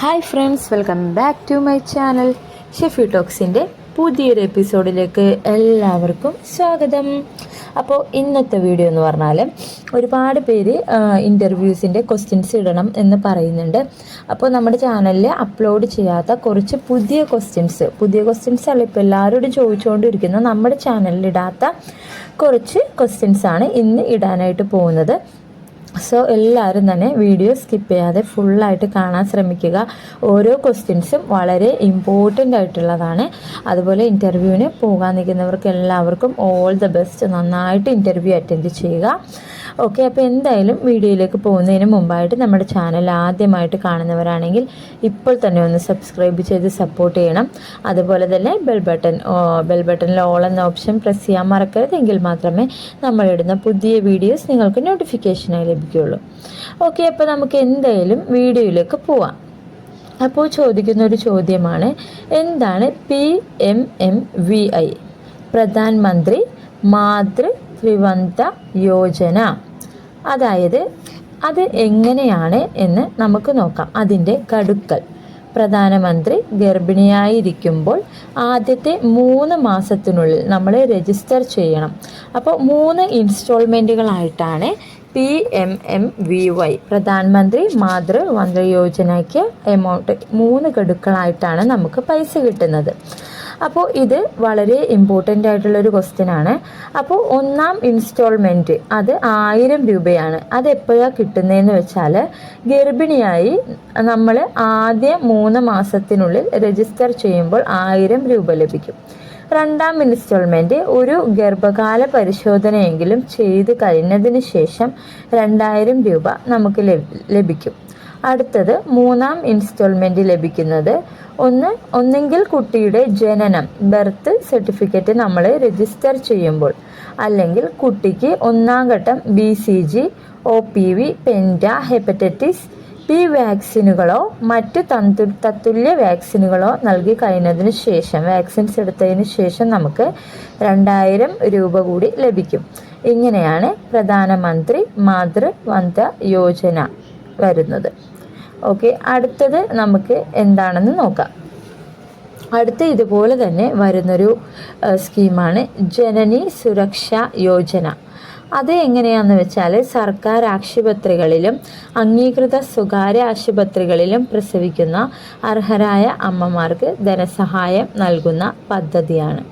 Hi friends welcome back to my channel Shefi ടോക്സിന്റെ പുതിയൊരു എപ്പിസോഡിലേക്ക് എല്ലാവർക്കും സ്വാഗതം. അപ്പോൾ ഇന്നത്തെ വീഡിയോ എന്ന് പറഞ്ഞാൽ ഒരുപാട് പേര് ഇന്റർവ്യൂസിന്റെ ക്വസ്റ്റ്യൻസ് ഇടണം എന്ന് പറയുന്നുണ്ട്. അപ്പോൾ നമ്മുടെ ചാനലിൽ അപ്ലോഡ് ചെയ്യാത്ത കുറച്ച് പുതിയ ക്വസ്റ്റ്യൻസ് പുതിയ ക്വസ്റ്റ്യൻസ് അല്ല ഇപ്പോൾ എല്ലാവരോടും ചോദിച്ചുകൊണ്ടിരിക്കുന്ന നമ്മുടെ ചാനലിൽ ഇടാത്ത കുറച്ച് ക്വസ്റ്റ്യൻസ് ആണ് ഇന്ന് ഇടാനായിട്ട് പോകുന്നത്. സോ എല്ലാവരും തന്നെ വീഡിയോ സ്കിപ്പ് ചെയ്യാതെ ഫുള്ളായിട്ട് കാണാൻ ശ്രമിക്കുക. ഓരോ ക്വസ്റ്റ്യൻസും വളരെ ഇമ്പോർട്ടന്റ് ആയിട്ടുള്ളതാണ്. അതുപോലെ ഇന്റർവ്യൂവിന് പോകാൻ നിൽക്കുന്നവർക്ക് എല്ലാവർക്കും ഓൾ ദ ബെസ്റ്റ് നന്നായിട്ട് ഇന്റർവ്യൂ അറ്റൻഡ് ചെയ്യുക. ഓക്കെ അപ്പോൾ എന്തായാലും വീഡിയോയിലേക്ക് പോകുന്നതിന് മുമ്പായിട്ട് നമ്മുടെ ചാനൽ ആദ്യമായിട്ട് കാണുന്നവരാണെങ്കിൽ ഇപ്പോൾ തന്നെ ഒന്ന് സബ്സ്ക്രൈബ് ചെയ്ത് സപ്പോർട്ട് ചെയ്യണം. അതുപോലെ തന്നെ ബെൽ ബട്ടൺ ബെൽ ബട്ടണിൽ ഓൾ എന്ന ഓപ്ഷൻ പ്രസ് ചെയ്യാൻ മറക്കരുത്. എങ്കിൽ മാത്രമേ നമ്മളിടുന്ന പുതിയ വീഡിയോസ് നിങ്ങൾക്ക് നോട്ടിഫിക്കേഷനായി ലഭിക്കുകയുള്ളൂ. ഓക്കെ അപ്പോൾ നമുക്ക് എന്തായാലും വീഡിയോയിലേക്ക് പോവാം. അപ്പോൾ ചോദിക്കുന്ന ഒരു ചോദ്യമാണ് എന്താണ് P M M V I Pradhanmantri Matru ത്രിവന്ത Yojana. അതായത് അത് എങ്ങനെയാണ് എന്ന് നമുക്ക് നോക്കാം. അതിന്റെ കടുക്കൽ. പ്രധാനമന്ത്രി ഗർഭിണിയായിരിക്കുമ്പോൾ ആദ്യത്തെ മൂന്ന് മാസത്തിനുള്ളിൽ നമ്മൾ രജിസ്റ്റർ ചെയ്യണം. അപ്പോൾ മൂന്ന് ഇൻസ്റ്റാൾമെന്റുകളായിട്ടാണ് P M M V Y Pradhanmantri Matru വന്ദ യോജനയ്ക്ക് amount മൂന്ന് ഗഡുക്കളായിട്ടാണ് നമുക്ക് പൈസ കിട്ടുന്നത്. അപ്പോൾ ഇത് വളരെ ഇമ്പോർട്ടന്റ് ആയിട്ടുള്ളൊരു ക്വസ്റ്റ്യൻ ആണ്. അപ്പോൾ ഒന്നാം ഇൻസ്റ്റാൾമെന്റ് അത് ആയിരം രൂപയാണ്. അത് എപ്പോഴാണ് കിട്ടുന്നതെന്ന് വെച്ചാൽ ഗർഭിണിയായി നമ്മൾ ആദ്യ മൂന്ന് മാസത്തിനുള്ളിൽ രജിസ്റ്റർ ചെയ്യുമ്പോൾ ആയിരം രൂപ ലഭിക്കും. രണ്ടാം ഇൻസ്റ്റാൾമെന്റ് ഒരു ഗർഭകാല പരിശോധനയെങ്കിലും ചെയ്ത് കഴിഞ്ഞതിന് ശേഷം രണ്ടായിരം രൂപ നമുക്ക് ലഭിക്കും. അടുത്തത് മൂന്നാം ഇൻസ്റ്റോൾമെന്റ് ലഭിക്കുന്നത്. ഒന്ന് ഒന്നെങ്കിൽ കുട്ടിയുടെ ജനനം ബർത്ത് സർട്ടിഫിക്കറ്റ് നമ്മൾ രജിസ്റ്റർ ചെയ്യുമ്പോൾ. അല്ലെങ്കിൽ കുട്ടിക്ക് ഒന്നാം ഘട്ടം B C G O P V penta hepatitis P വാക്സിനുകളോ മറ്റ് തന്തു തത്തുല്യ വാക്സിനുകളോ നൽകി കഴിഞ്ഞതിന് ശേഷം വാക്സിൻസ് എടുത്തതിന് ശേഷം നമുക്ക് രണ്ടായിരം രൂപ കൂടി ലഭിക്കും. ഇങ്ങനെയാണ് പ്രധാനമന്ത്രി മാതൃ വന്ദ യോജന. വരുന്നത്. ഓക്കെ അടുത്തത് നമുക്ക് എന്താണെന്ന് നോക്കാം. അടുത്ത ഇതുപോലെ തന്നെ വരുന്നൊരു സ്കീമാണ് ജനനി സുരക്ഷാ യോജന. അത് എങ്ങനെയാണെന്ന് വെച്ചാൽ സർക്കാർ ആശുപത്രികളിലും അംഗീകൃത സ്വകാര്യ ആശുപത്രികളിലും പ്രസവിക്കുന്ന അർഹരായ അമ്മമാർക്ക് ധനസഹായം നൽകുന്ന പദ്ധതിയാണ്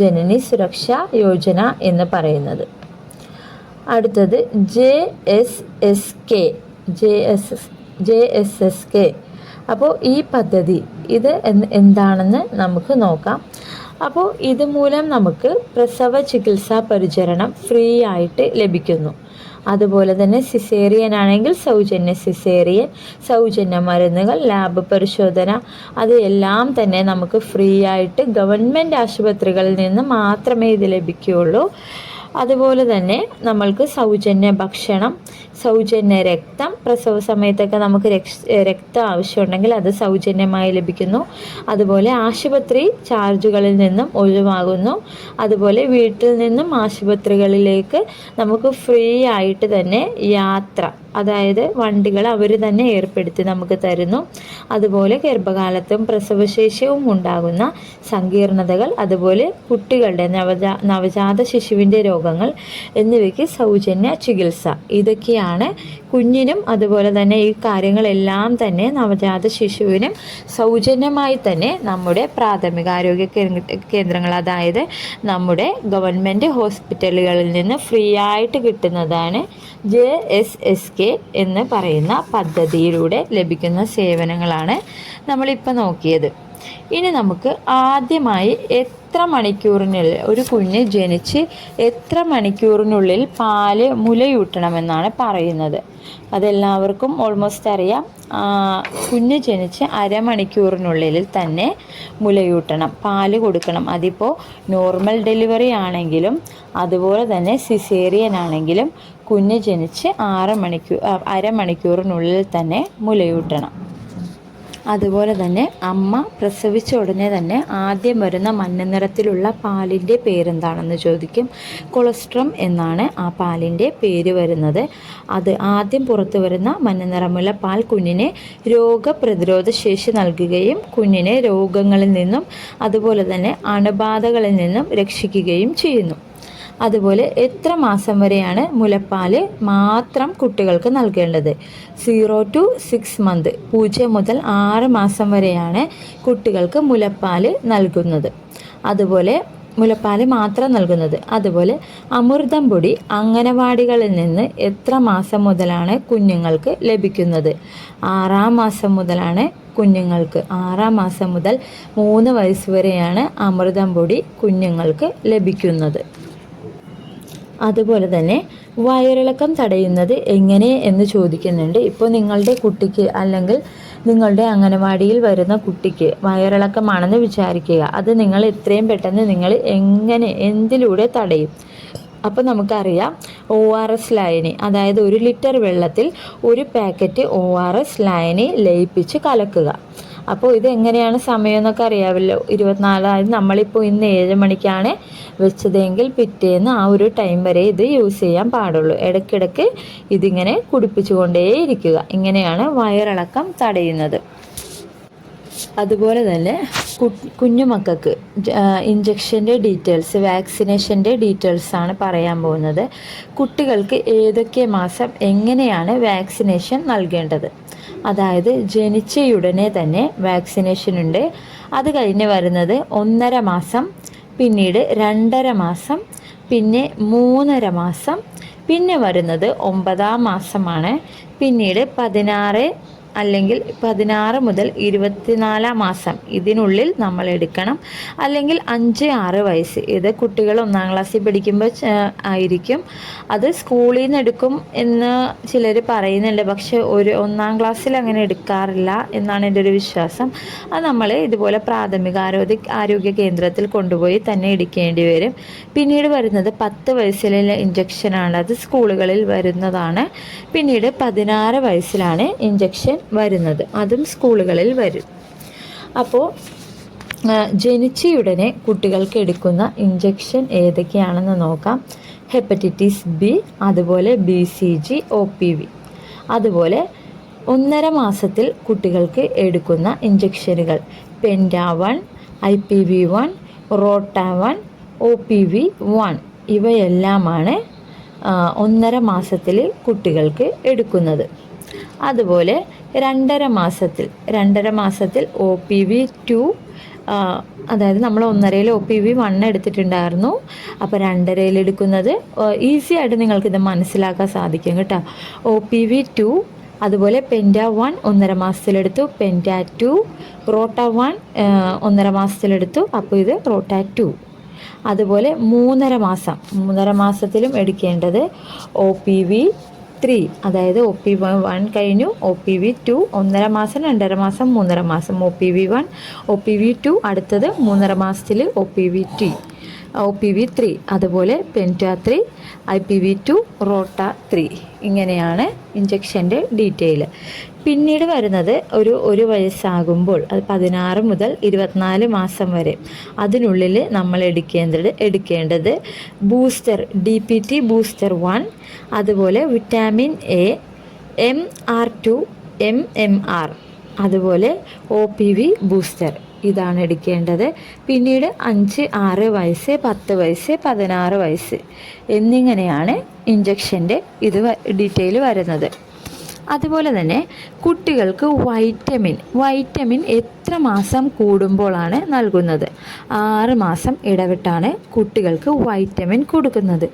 ജനനി സുരക്ഷാ യോജന എന്ന് പറയുന്നത്. അടുത്തത് J S S K. J S S J S S K. അപ്പോൾ ഈ പദ്ധതി ഇത് എന്താണെന്ന് നമുക്ക് നോക്കാം. അപ്പോൾ ഇത് മൂലം നമുക്ക് പ്രസവ ചികിത്സാ പരിചരണം ഫ്രീ ആയിട്ട് ലഭിക്കുന്നു. അതുപോലെ തന്നെ സിസേറിയൻ ആണെങ്കിൽ സൗജന്യ സിസേറിയൻ സൗജന്യ മരുന്നുകൾ ലാബ് പരിശോധന അത് എല്ലാം തന്നെ നമുക്ക് ഫ്രീ ആയിട്ട് ഗവൺമെന്റ് ആശുപത്രികളിൽ നിന്ന് മാത്രമേ ഇത് ലഭിക്കുകയുള്ളൂ. അതുപോലെ തന്നെ നമ്മൾക്ക് സൗജന്യ ഭക്ഷണം സൗജന്യ രക്തം. പ്രസവ സമയത്തൊക്കെ നമുക്ക് രക്തം ആവശ്യമുണ്ടെങ്കിൽ അത് സൗജന്യമായി ലഭിക്കുന്നു. അതുപോലെ ആശുപത്രി ചാർജുകളിൽ നിന്നും ഒഴിവാകുന്നു. അതുപോലെ വീട്ടിൽ നിന്നും ആശുപത്രികളിലേക്ക് നമുക്ക് ഫ്രീ ആയിട്ട് തന്നെ യാത്ര അതായത് വണ്ടികൾ അവർ തന്നെ ഏർപ്പെടുത്തി നമുക്ക് തരുന്നു. അതുപോലെ ഗർഭകാലത്തും പ്രസവശേഷവും ഉണ്ടാകുന്ന സങ്കീർണതകൾ അതുപോലെ കുട്ടികളുടെ നവജാ നവജാത ശിശുവിന്റെ രോഗങ്ങൾ എന്നിവയ്ക്ക് സൗജന്യ ചികിത്സ. ഇതൊക്കെയാണ് കുഞ്ഞിനും അതുപോലെ തന്നെ ഈ കാര്യങ്ങളെല്ലാം തന്നെ നവജാത ശിശുവിനും സൗജന്യമായി തന്നെ നമ്മുടെ പ്രാഥമിക ആരോഗ്യ കേന്ദ്രങ്ങൾ അതായത് നമ്മുടെ ഗവൺമെന്റ് ഹോസ്പിറ്റലുകളിൽ നിന്ന് ഫ്രീ ആയിട്ട് കിട്ടുന്നതാണ് ജെ എസ് എസ് കെ എന്ന് പറയുന്ന പദ്ധതിയിലൂടെ ലഭിക്കുന്ന സേവനങ്ങളാണ് നമ്മളിപ്പോൾ നോക്കിയത്. ഇനി നമുക്ക് ആദ്യമായി എത്ര മണിക്കൂറിനുള്ളിൽ ഒരു കുഞ്ഞ് ജനിച്ച് എത്ര മണിക്കൂറിനുള്ളിൽ പാൽ മുലയൂട്ടണമെന്നാണ് പറയുന്നത്? അതെല്ലാവർക്കും ഓൾമോസ്റ്റ് അറിയാം. കുഞ്ഞ് ജനിച്ച് അരമണിക്കൂറിനുള്ളിൽ തന്നെ മുലയൂട്ടണം പാൽ കൊടുക്കണം. അതിപ്പോൾ നോർമൽ ഡെലിവറി ആണെങ്കിലും അതുപോലെ തന്നെ സിസേറിയൻ ആണെങ്കിലും കുഞ്ഞ് ജനിച്ച് ആറ് മണിക്കൂർ അരമണിക്കൂറിനുള്ളിൽ തന്നെ മുലയൂട്ടണം. അതുപോലെ തന്നെ അമ്മ പ്രസവിച്ച ഉടനെ തന്നെ ആദ്യം വരുന്ന മഞ്ഞ നിറത്തിലുള്ള പാലിന്റെ പേരെന്താണെന്ന് ചോദിക്കും. കൊളസ്ട്രം എന്നാണ് ആ പാലിന്റെ പേര് വരുന്നത്. അത് ആദ്യം പുറത്തു വരുന്ന മഞ്ഞ നിറമുള്ള പാൽ കുഞ്ഞിനെ രോഗപ്രതിരോധ ശേഷി നൽകുകയും കുഞ്ഞിനെ രോഗങ്ങളിൽ നിന്നും അതുപോലെ തന്നെ അണുബാധകളിൽ നിന്നും രക്ഷിക്കുകയും ചെയ്യുന്നു. അതുപോലെ എത്ര മാസം വരെയാണ് മുലപ്പാൽ മാത്രം കുട്ടികൾക്ക് നൽകേണ്ടത്? സീറോ ടു സിക്സ് മന്ത് പൂജ്യം മുതൽ ആറ് മാസം വരെയാണ് കുട്ടികൾക്ക് മുലപ്പാൽ നൽകുന്നത്. അതുപോലെ മുലപ്പാൽ മാത്രം നൽകുന്നത്. അതുപോലെ അമൃതം പൊടി അംഗനവാടികളിൽ നിന്ന് എത്ര മാസം മുതലാണ് കുഞ്ഞുങ്ങൾക്ക് ലഭിക്കുന്നത്? ആറാം മാസം മുതലാണ് കുഞ്ഞുങ്ങൾക്ക് ആറാം മാസം മുതൽ മൂന്ന് വയസ്സ് വരെയാണ് അമൃതം പൊടി കുഞ്ഞുങ്ങൾക്ക് ലഭിക്കുന്നത്. അതുപോലെ തന്നെ വയറിളക്കം തടയുന്നത് എങ്ങനെ എന്ന് ചോദിക്കുന്നുണ്ട്. ഇപ്പോൾ നിങ്ങളുടെ കുട്ടിക്ക് അല്ലെങ്കിൽ നിങ്ങളുടെ അംഗനവാടിയിൽ വരുന്ന കുട്ടിക്ക് വയറിളക്കമാണെന്ന് വിചാരിക്കുക. അത് നിങ്ങൾ എത്രയും പെട്ടെന്ന് നിങ്ങൾ എങ്ങനെ എന്തിലൂടെ തടയും? അപ്പോൾ നമുക്കറിയാം ഒ ആർ എസ് ലായനി അതായത് ഒരു ലിറ്റർ വെള്ളത്തിൽ ഒരു പാക്കറ്റ് ഒ ആർ എസ് ലായനി ലയിപ്പിച്ച് കലക്കുക. അപ്പോൾ ഇത് എങ്ങനെയാണ് സമയം എന്നൊക്കെ അറിയാമല്ലോ. ഇരുപത്തിനാലായത് നമ്മളിപ്പോൾ ഇന്ന് ഏഴ് മണിക്കാണ് വെച്ചതെങ്കിൽ പിറ്റേന്ന് ആ ഒരു ടൈം വരെ ഇത് യൂസ് ചെയ്യാൻ പാടുള്ളൂ. ഇടയ്ക്കിടയ്ക്ക് ഇതിങ്ങനെ കുടിപ്പിച്ചുകൊണ്ടേയിരിക്കുക. ഇങ്ങനെയാണ് വയറിളക്കം തടയുന്നത്. അതുപോലെ തന്നെ കുഞ്ഞുമക്കൾക്ക് ഇഞ്ചക്ഷന്റെ ഡീറ്റെയിൽസ് വാക്സിനേഷന്റെ ഡീറ്റെയിൽസ് ആണ് പറയാൻ പോകുന്നത്. കുട്ടികൾക്ക് ഏതൊക്കെ മാസം എങ്ങനെയാണ് വാക്സിനേഷൻ നൽകേണ്ടത്? അതായത് ജനിച്ചയുടനെ തന്നെ വാക്സിനേഷൻ ഉണ്ട്. അത് കഴിഞ്ഞ് വരുന്നത് ഒന്നര മാസം പിന്നീട് രണ്ടര മാസം പിന്നെ മൂന്നര മാസം പിന്നെ വരുന്നത് ഒമ്പതാം മാസമാണ്. പിന്നീട് പതിനാറ് അല്ലെങ്കിൽ പതിനാറ് മുതൽ ഇരുപത്തിനാലാം മാസം ഇതിനുള്ളിൽ നമ്മൾ എടുക്കണം. അല്ലെങ്കിൽ അഞ്ച് ആറ് വയസ്സ്. ഇത് കുട്ടികൾ ഒന്നാം ക്ലാസ്സിൽ പഠിക്കുമ്പോൾ ആയിരിക്കും. അത് സ്കൂളിൽ നിന്ന് എടുക്കും എന്ന് ചിലർ പറയുന്നുണ്ട്. പക്ഷേ ഒരു ഒന്നാം ക്ലാസ്സിൽ അങ്ങനെ എടുക്കാറില്ല എന്നാണ് എന്റെ ഒരു വിശ്വാസം. അത് നമ്മൾ ഇതുപോലെ പ്രാഥമിക ആരോഗ്യ ആരോഗ്യ കേന്ദ്രത്തിൽ കൊണ്ടുപോയി തന്നെ എടുക്കേണ്ടി വരും. പിന്നീട് വരുന്നത് പത്ത് വയസ്സിലുള്ള ഇഞ്ചക്ഷനാണ് അത് സ്കൂളുകളിൽ വരുന്നതാണ്. പിന്നീട് പതിനാറ് വയസ്സിലാണ് ഇഞ്ചക്ഷൻ വരുന്നത്. അതും സ്കൂളുകളിൽ വരും. അപ്പോൾ ജനിച്ചയുടനെ കുട്ടികൾക്ക് എടുക്കുന്ന ഇഞ്ചക്ഷൻ ഏതൊക്കെയാണെന്ന് നോക്കാം. ഹെപ്പറ്റൈറ്റിസ് ബി അതുപോലെ B C G O P V. അതുപോലെ ഒന്നര മാസത്തിൽ കുട്ടികൾക്ക് എടുക്കുന്ന ഇഞ്ചക്ഷനുകൾ penta one I P V one rota one O P V one. ഇവയെല്ലാമാണ് ഒന്നര മാസത്തിൽ കുട്ടികൾക്ക് എടുക്കുന്നത്. അതുപോലെ രണ്ടര മാസത്തിൽ രണ്ടര മാസത്തിൽ ഒ പി വി ടു അതായത് നമ്മൾ ഒന്നരയിൽ ഒ പി വി വൺ എടുത്തിട്ടുണ്ടായിരുന്നു. അപ്പോൾ രണ്ടരയിൽ എടുക്കുന്നത് ഈസി ആയിട്ട് നിങ്ങൾക്കിത് മനസ്സിലാക്കാൻ സാധിക്കും കേട്ടോ. ഒ പി വി ടു അതുപോലെ പെന്റ വൺ ഒന്നര മാസത്തിലെടുത്തു പെന്റ ടു റോട്ട വൺ ഒന്നര മാസത്തിലെടുത്തു അപ്പോൾ ഇത് റോട്ട ടു അതുപോലെ മൂന്നര മാസം മൂന്നര മാസത്തിലും എടുക്കേണ്ടത് ഒ പി വി ത്രീ അതായത് ഒ പി വൺ കഴിഞ്ഞു ഒ പി വി ടു ഒന്നര മാസം രണ്ടര മാസം മൂന്നര മാസം. O P V one O P V two അടുത്തത് മൂന്നര മാസത്തിൽ O P V T O P V three അതുപോലെ penta three I P V two rota three ഇങ്ങനെയാണ് ഇഞ്ചക്ഷന്റെ ഡീറ്റെയിൽ പിന്നീട് വരുന്നത് ഒരു ഒരു വയസ്സാകുമ്പോൾ അത് പതിനാറ് മുതൽ ഇരുപത്തിനാല് മാസം വരെ. അതിനുള്ളിൽ നമ്മൾ എടുക്കേണ്ടത് എടുക്കേണ്ടത് booster D P T booster one അതുപോലെ vitamin A M R two M M R അതുപോലെ ഒ പി വി ബൂസ്റ്റർ ഇതാണ് എടുക്കേണ്ടത്. പിന്നീട് അഞ്ച് ആറ് വയസ്സ് പത്ത് വയസ്സ് പതിനാറ് വയസ്സ് എന്നിങ്ങനെയാണ് ഇഞ്ചക്ഷന്റെ ഇത് ഡീറ്റെയിൽ വരുന്നത്. അതുപോലെ തന്നെ കുട്ടികൾക്ക് വൈറ്റമിൻ വൈറ്റമിൻ എത്ര മാസം കൂടുമ്പോഴാണ് നൽകുന്നത്? ആറ് മാസം ഇടവിട്ടാണ് കുട്ടികൾക്ക് വൈറ്റമിൻ കൊടുക്കുന്നത്.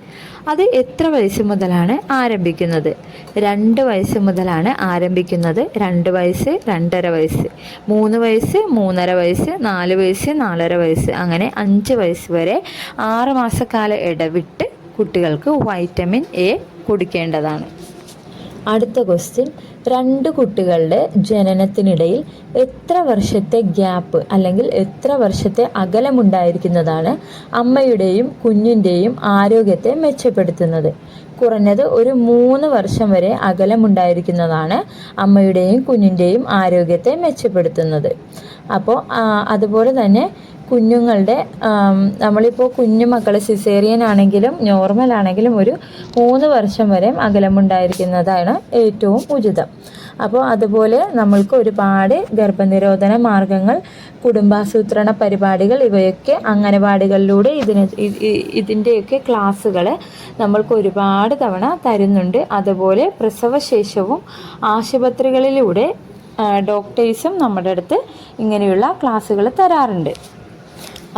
അത് എത്ര വയസ്സ് മുതലാണ് ആരംഭിക്കുന്നത്? രണ്ട് വയസ്സ് മുതലാണ് ആരംഭിക്കുന്നത്. രണ്ട് വയസ്സ് രണ്ടര വയസ്സ്. മൂന്ന് വയസ്സ് മൂന്നര വയസ്സ് നാല് വയസ്സ് നാലര വയസ്സ്. അങ്ങനെ അഞ്ച് വയസ്സ് വരെ ആറ് മാസക്കാല ഇടവിട്ട് കുട്ടികൾക്ക് വൈറ്റമിൻ എ കുടിക്കേണ്ടതാണ്. അടുത്ത ക്വസ്റ്റ്യൻ. രണ്ട് കുട്ടികളുടെ ജനനത്തിനിടയിൽ എത്ര വർഷത്തെ ഗ്യാപ്പ് അല്ലെങ്കിൽ എത്ര വർഷത്തെ അകലമുണ്ടായിരിക്കുന്നതാണ് അമ്മയുടെയും കുഞ്ഞിന്റെയും ആരോഗ്യത്തെ മെച്ചപ്പെടുത്തുന്നത്. കുറഞ്ഞത് ഒരു മൂന്ന് വർഷം വരെ അകലമുണ്ടായിരിക്കുന്നതാണ് അമ്മയുടെയും കുഞ്ഞിന്റെയും ആരോഗ്യത്തെ മെച്ചപ്പെടുത്തുന്നത്. അപ്പോൾ അതുപോലെ തന്നെ കുഞ്ഞുങ്ങളുടെ നമ്മളിപ്പോൾ കുഞ്ഞു മക്കളെ സിസേറിയൻ ആണെങ്കിലും നോർമൽ ആണെങ്കിലും ഒരു മൂന്ന് വർഷം വരെ അകലമുണ്ടായിരിക്കുന്നതാണ് ഏറ്റവും ഉചിതം. അപ്പോൾ അതുപോലെ നമ്മൾക്ക് ഒരുപാട് ഗർഭനിരോധന മാർഗങ്ങൾ കുടുംബാസൂത്രണ പരിപാടികൾ ഇവയൊക്കെ അംഗനവാടികളിലൂടെ ഇതിന് ഇതിന്റെയൊക്കെ ക്ലാസ്സുകൾ നമ്മൾക്ക് ഒരുപാട് തവണ തരുന്നുണ്ട്. അതുപോലെ പ്രസവശേഷവും ആശുപത്രികളിലൂടെ ഡോക്ടേഴ്സും നമ്മുടെ അടുത്ത് ഇങ്ങനെയുള്ള ക്ലാസ്സുകൾ തരാറുണ്ട്.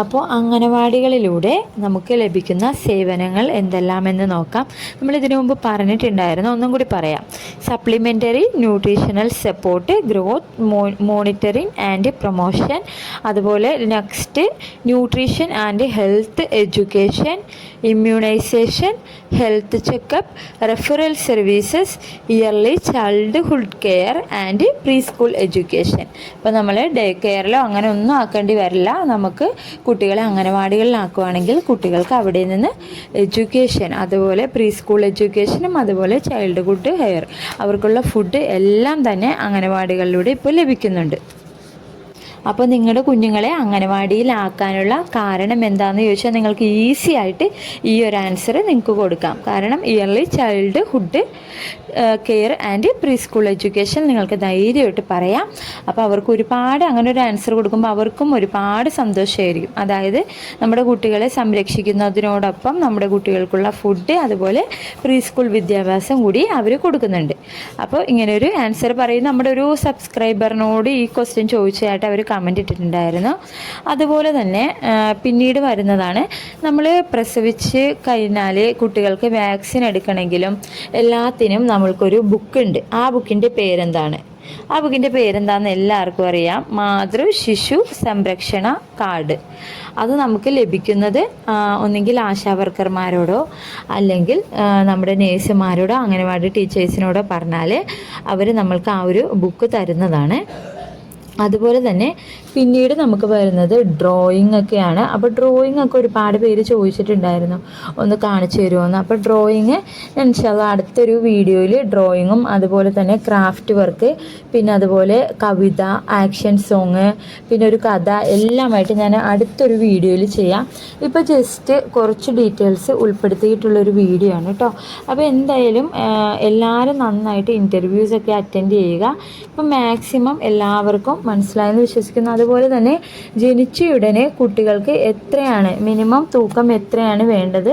അപ്പോൾ അംഗനവാടികളിലൂടെ നമുക്ക് ലഭിക്കുന്ന സേവനങ്ങൾ എന്തെല്ലാമെന്ന് നോക്കാം. നമ്മൾ ഇതിനു മുമ്പ് പറഞ്ഞിട്ടുണ്ടായിരുന്നു. ഒന്നും കൂടി പറയാം. Supplementary nutritional support growth monitoring and promotion അതുപോലെ next nutrition and health education immunisation health checkup referral services early childhood care and pre school education ഇപ്പോൾ നമ്മൾ ഡേ കെയറിലോ അങ്ങനെ ഒന്നും ആക്കേണ്ടി വരില്ല. നമുക്ക് കുട്ടികളെ അംഗനവാടികളിലാക്കുവാണെങ്കിൽ കുട്ടികൾക്ക് അവിടെ നിന്ന് എഡ്യൂക്കേഷൻ അതുപോലെ പ്രീ സ്കൂൾ എഡ്യൂക്കേഷനും അതുപോലെ ചൈൽഡ്ഹുഡ് ഹെയർ അവർക്കുള്ള ഫുഡ് എല്ലാം തന്നെ അംഗനവാടികളിലൂടെ ഇപ്പോൾ ലഭിക്കുന്നുണ്ട്. അപ്പോൾ നിങ്ങളുടെ കുഞ്ഞുങ്ങളെ അംഗനവാടിയിലാക്കാനുള്ള കാരണം എന്താണെന്ന് ചോദിച്ചാൽ നിങ്ങൾക്ക് ഈസി ആയിട്ട് ഈ ഒരു ആൻസർ നിങ്ങൾക്ക് കൊടുക്കാം. കാരണം early childhood care and pre school education നിങ്ങൾക്ക് ധൈര്യമായിട്ട് പറയാം. അപ്പോൾ അവർക്ക് ഒരുപാട് അങ്ങനെ ഒരു ആൻസർ കൊടുക്കുമ്പോൾ അവർക്കും ഒരുപാട് സന്തോഷമായിരിക്കും. അതായത് നമ്മുടെ കുട്ടികളെ സംരക്ഷിക്കുന്നതിനോടൊപ്പം നമ്മുടെ കുട്ടികൾക്കുള്ള ഫുഡ് അതുപോലെ പ്രീ സ്കൂൾ വിദ്യാഭ്യാസം കൂടി അവർ കൊടുക്കുന്നുണ്ട്. അപ്പോൾ ഇങ്ങനെ ഒരു ആൻസർ പറയും നമ്മുടെ ഒരു സബ്സ്ക്രൈബറിനോട് ഈ ക്വസ്റ്റ്യൻ ചോദിച്ചതായിട്ട് അവർ കമന്റ് ഇട്ടിട്ടുണ്ടായിരുന്നു. അതുപോലെ തന്നെ പിന്നീട് വരുന്നതാണ് നമ്മൾ പ്രസവിച്ച് കഴിഞ്ഞാൽ കുട്ടികൾക്ക് വാക്സിൻ എടുക്കണമെങ്കിലും എല്ലാത്തിനും നമ്മൾക്കൊരു ബുക്കുണ്ട് ആ ബുക്കിന്റെ പേരെന്താണ്? ആ ബുക്കിന്റെ പേരെന്താണെന്ന് എല്ലാവർക്കും അറിയാം. മാതൃ ശിശു സംരക്ഷണ കാർഡ്. അത് നമുക്ക് ലഭിക്കുന്നത് ഒന്നെങ്കിൽ ആശാവർക്കർമാരോടോ അല്ലെങ്കിൽ നമ്മുടെ നേഴ്സുമാരോടോ അംഗനവാടി ടീച്ചേഴ്സിനോടോ പറഞ്ഞാൽ അവർ നമ്മൾക്ക് ആ ഒരു ബുക്ക് തരുന്നതാണ്. അതുപോലെ തന്നെ പിന്നീട് നമുക്ക് വരുന്നത് ഡ്രോയിങ് ഒക്കെയാണ്. അപ്പോൾ ഡ്രോയിങ് ഒക്കെ ഒരുപാട് പേര് ചോദിച്ചിട്ടുണ്ടായിരുന്നു. ഒന്ന് കാണിച്ചു തരുമോയെന്ന് അപ്പോൾ ഡ്രോയിങ് ഇൻഷാല്ല അടുത്തൊരു വീഡിയോയിൽ ഡ്രോയിങ്ങും അതുപോലെ തന്നെ ക്രാഫ്റ്റ് വർക്ക് പിന്നെ അതുപോലെ കവിത ആക്ഷൻ സോങ് പിന്നെ ഒരു കഥ എല്ലാമായിട്ട് ഞാൻ അടുത്തൊരു വീഡിയോയിൽ ചെയ്യാം. ഇപ്പോൾ ജസ്റ്റ് കുറച്ച് ഡീറ്റെയിൽസ് ഉൾപ്പെടുത്തിയിട്ടുള്ളൊരു വീഡിയോ ആണ് കേട്ടോ അപ്പോൾ എന്തായാലും എല്ലാവരും നന്നായിട്ട് ഇന്റർവ്യൂസൊക്കെ അറ്റൻഡ് ചെയ്യുക. ഇപ്പം മാക്സിമം എല്ലാവർക്കും മനസ്സിലായെന്ന് വിശ്വസിക്കുന്നു. അതുപോലെ തന്നെ ജനിച്ചയുടനെ കുട്ടികൾക്ക് എത്രയാണ് മിനിമം തൂക്കം എത്രയാണ് വേണ്ടത്?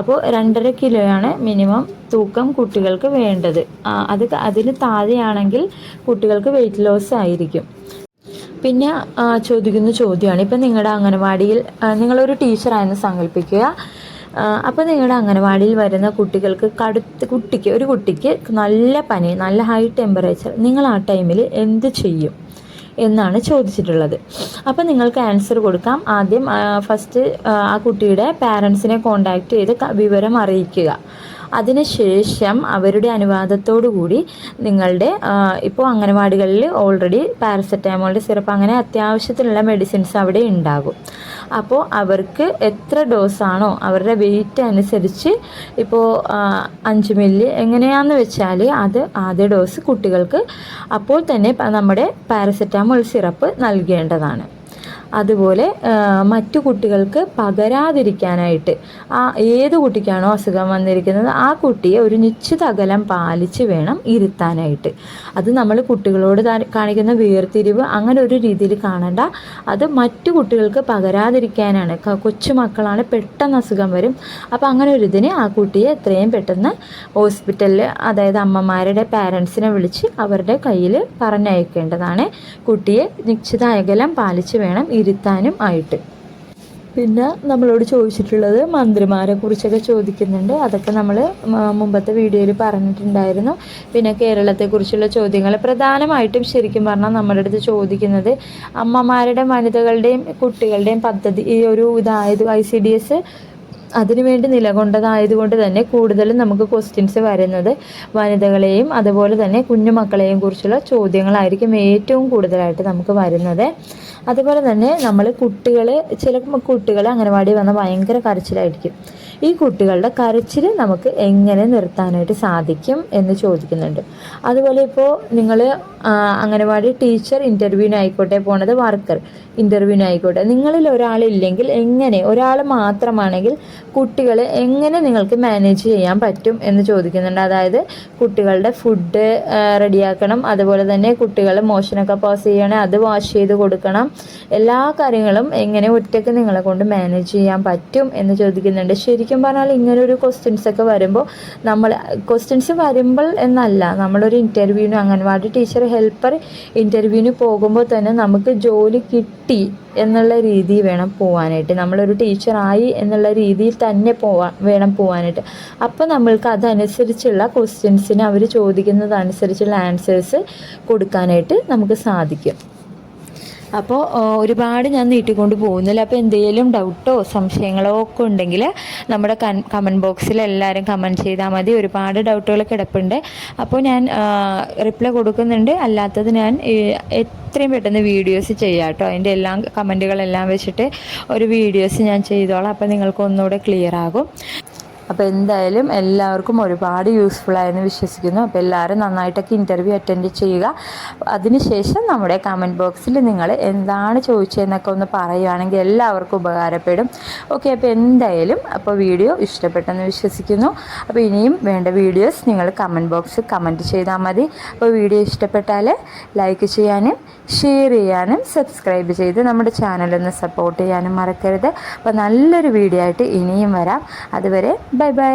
അപ്പോൾ രണ്ടര കിലോയാണ് മിനിമം തൂക്കം കുട്ടികൾക്ക് വേണ്ടത്. അത് അതിന് താഴെയാണെങ്കിൽ കുട്ടികൾക്ക് വെയിറ്റ് ലോസ് ആയിരിക്കും. പിന്നെ ചോദിക്കുന്ന ചോദ്യമാണ്. ഇപ്പം നിങ്ങളുടെ അംഗനവാടിയിൽ നിങ്ങളൊരു ടീച്ചറായെന്ന് സങ്കല്പിക്കുക അപ്പോൾ നിങ്ങളുടെ അംഗനവാടിയിൽ വരുന്ന കുട്ടികൾക്ക് കടുത്ത കുട്ടിക്ക് ഒരു കുട്ടിക്ക് നല്ല പനി നല്ല ഹൈ ടെമ്പറേച്ചർ നിങ്ങൾ ആ ടൈമിൽ എന്ത് ചെയ്യും? എന്നാണ് ചോദിച്ചിട്ടുള്ളത്. അപ്പോൾ നിങ്ങൾക്ക് ആൻസർ കൊടുക്കാം. ആദ്യം ഫസ്റ്റ് ആ കുട്ടിയുടെ പാരൻസിനെ കോണ്ടാക്ട് ചെയ്ത് വിവരം അറിയിക്കുക. അതിനുശേഷം അവരുടെ അനുവാദത്തോടു കൂടി നിങ്ങളുടെ ഇപ്പോൾ അംഗനവാടികളിൽ ഓൾറെഡി പാരസെറ്റാമോളിന്റെ സിറപ്പ് അങ്ങനെ അത്യാവശ്യത്തിനുള്ള മെഡിസിൻസ് അവിടെ ഉണ്ടാകും. അപ്പോൾ അവർക്ക് എത്ര ഡോസാണോ അവരുടെ വെയിറ്റ് അനുസരിച്ച് ഇപ്പോൾ അഞ്ച് മില്ലി എങ്ങനെയാണെന്ന് വെച്ചാൽ അത് ആദ്യ ഡോസ് കുട്ടികൾക്ക് അപ്പോൾ തന്നെ നമ്മുടെ പാരസെറ്റാമോൾ സിറപ്പ് നൽകേണ്ടതാണ്. അതുപോലെ മറ്റു കുട്ടികൾക്ക് പകരാതിരിക്കാനായിട്ട് ആ ഏത് കുട്ടിക്കാണോ അസുഖം വന്നിരിക്കുന്നത് ആ കുട്ടിയെ ഒരു നിശ്ചിത അകലം പാലിച്ച് വേണം ഇരുത്താനായിട്ട്. അത് നമ്മൾ കുട്ടികളോട് കാണിക്കുന്ന വേർതിരിവ് അങ്ങനെ ഒരു രീതിയിൽ കാണണ്ട. അത് മറ്റു കുട്ടികൾക്ക് പകരാതിരിക്കാനാണ്. കൊച്ചുമക്കളാണ് പെട്ടെന്ന് അസുഖം വരും. അപ്പോൾ അങ്ങനെ ഒരു ഇതിന് ആ കുട്ടിയെ എത്രയും പെട്ടെന്ന് ഹോസ്പിറ്റലിൽ അതായത് അമ്മമാരുടെ പാരൻസിനെ വിളിച്ച് അവരുടെ കയ്യിൽ പറഞ്ഞയക്കേണ്ടതാണ്. കുട്ടിയെ നിശ്ചിത അകലം പാലിച്ച് വേണം ഇരുത്താനും ആയിട്ട്. പിന്നെ നമ്മളോട് ചോദിച്ചിട്ടുള്ളത് മന്ത്രിമാരെ കുറിച്ചൊക്കെ ചോദിക്കുന്നുണ്ട്. അതൊക്കെ നമ്മൾ മുമ്പത്തെ വീഡിയോയിൽ പറഞ്ഞിട്ടുണ്ടായിരുന്നു. പിന്നെ കേരളത്തെക്കുറിച്ചുള്ള ചോദ്യങ്ങൾ പ്രധാനമായിട്ടും ശരിക്കും പറഞ്ഞാൽ നമ്മുടെ അടുത്ത് ചോദിക്കുന്നത് അമ്മമാരുടെ വനിതകളുടെയും കുട്ടികളുടെയും പദ്ധതി ഈ ഒരു ഇതായത് ഐ സി ഡി എസ് അതിനുവേണ്ടി നിലകൊണ്ടതായതുകൊണ്ട് തന്നെ കൂടുതലും നമുക്ക് ക്വസ്റ്റ്യൻസ് വരുന്നത് വനിതകളെയും അതുപോലെ തന്നെ കുഞ്ഞുമക്കളെയും കുറിച്ചുള്ള ചോദ്യങ്ങളായിരിക്കും ഏറ്റവും കൂടുതലായിട്ട് നമുക്ക് വരുന്നത്. അതുപോലെ തന്നെ നമ്മൾ കുട്ടികൾ ചില കുട്ടികൾ അംഗനവാടി വന്ന ഭയങ്കര കരച്ചിലായിരിക്കും. ഈ കുട്ടികളുടെ കരച്ചിൽ നമുക്ക് എങ്ങനെ നിർത്താനായിട്ട് സാധിക്കും എന്ന് ചോദിക്കുന്നുണ്ട്. അതുപോലെ ഇപ്പോൾ നിങ്ങൾ അംഗനവാടി ടീച്ചർ ഇന്റർവ്യൂവിന് ആയിക്കോട്ടെ പോണത് വർക്കർ ഇന്റർവ്യൂവിന് ആയിക്കോട്ടെ നിങ്ങളിൽ ഒരാളില്ലെങ്കിൽ എങ്ങനെ ഒരാൾ മാത്രമാണെങ്കിൽ കുട്ടികളെ എങ്ങനെ നിങ്ങൾക്ക് മാനേജ് ചെയ്യാൻ പറ്റും എന്ന് ചോദിക്കുന്നുണ്ട്. അതായത് കുട്ടികളുടെ ഫുഡ് റെഡിയാക്കണം അതുപോലെ തന്നെ കുട്ടികൾ മോഷനൊക്കെ പാസ് ചെയ്യണേ അത് വാഷ് ചെയ്ത് കൊടുക്കണം എല്ലാ കാര്യങ്ങളും എങ്ങനെ ഒറ്റയ്ക്ക് നിങ്ങളെ കൊണ്ട് മാനേജ് ചെയ്യാൻ പറ്റും എന്ന് ചോദിക്കുന്നുണ്ട്. ശരിക്കും പറഞ്ഞാൽ ഇങ്ങനൊരു ഒരു ക്വസ്റ്റ്യൻസ് ഒക്കെ വരുമ്പോൾ നമ്മൾ ക്വസ്റ്റ്യൻസ് വരുമ്പോൾ എന്നല്ല നമ്മളൊരു ഇന്റർവ്യൂവിന് അംഗൻവാടി ടീച്ചർ ഹെൽപ്പർ ഇന്റർവ്യൂവിന് പോകുമ്പോൾ തന്നെ നമുക്ക് ജോലി കിട്ടി എന്നുള്ള രീതി വേണം പോവാനായിട്ട്. നമ്മളൊരു ടീച്ചറായി എന്നുള്ള രീതിയിൽ തന്നെ പോവാൻ വേണം പോവാനായിട്ട്. അപ്പോൾ നമ്മൾക്ക് അതനുസരിച്ചുള്ള ക്വസ്റ്റ്യൻസിന് അവർ ചോദിക്കുന്നതനുസരിച്ചുള്ള ആൻസേഴ്സ് കൊടുക്കാനായിട്ട് നമുക്ക് സാധിക്കും. അപ്പോൾ ഒരുപാട് ഞാൻ നീട്ടിക്കൊണ്ട് പോകുന്നില്ല. അപ്പോൾ എന്തെങ്കിലും ഡൗട്ടോ സംശയങ്ങളോ ഒക്കെ ഉണ്ടെങ്കിൽ നമ്മുടെ കമന്റ് ബോക്സിൽ എല്ലാവരും കമന്റ് ചെയ്താൽ മതി. ഒരുപാട് ഡൗട്ടുകൾ കിടപ്പുണ്ട്. അപ്പോൾ ഞാൻ റിപ്ലൈ കൊടുക്കുന്നുണ്ട്. അല്ലാത്തത് ഞാൻ എത്രയും പെട്ടെന്ന് വീഡിയോസ് ചെയ്യാം കേട്ടോ അതിന്റെ എല്ലാം കമന്റുകളെല്ലാം വെച്ചിട്ട് ഒരു വീഡിയോസ് ഞാൻ ചെയ്തോളാം. അപ്പോൾ നിങ്ങൾക്ക് ഒന്നുകൂടെ ക്ലിയർ ആകും. അപ്പോൾ എന്തായാലും എല്ലാവർക്കും ഒരുപാട് യൂസ്ഫുൾ ആയെന്ന് വിശ്വസിക്കുന്നു. അപ്പോൾ എല്ലാവരും നന്നായിട്ടൊക്കെ ഇന്റർവ്യൂ അറ്റൻഡ് ചെയ്യുക. അതിനുശേഷം നമ്മുടെ കമന്റ് ബോക്സിൽ നിങ്ങൾ എന്താണ് ചോദിച്ചതെന്നൊക്കെ ഒന്ന് പറയുകയാണെങ്കിൽ എല്ലാവർക്കും ഉപകാരപ്പെടും. ഓക്കെ അപ്പോൾ എന്തായാലും അപ്പോൾ വീഡിയോ ഇഷ്ടപ്പെട്ടെന്ന് വിശ്വസിക്കുന്നു. അപ്പോൾ ഇനിയും വേണ്ട വീഡിയോസ് നിങ്ങൾ കമന്റ് ബോക്സിൽ കമന്റ് ചെയ്താൽ മതി. അപ്പോൾ വീഡിയോ ഇഷ്ടപ്പെട്ടാൽ ലൈക്ക് ചെയ്യാനും ഷെയർ ചെയ്യാനും സബ്സ്ക്രൈബ് ചെയ്ത് നമ്മുടെ ചാനലൊന്ന് സപ്പോർട്ട് ചെയ്യാനും മറക്കരുത്. അപ്പോൾ നല്ലൊരു വീഡിയോ ആയിട്ട് ഇനിയും വരാം. അതുവരെ ബൈ ബൈ.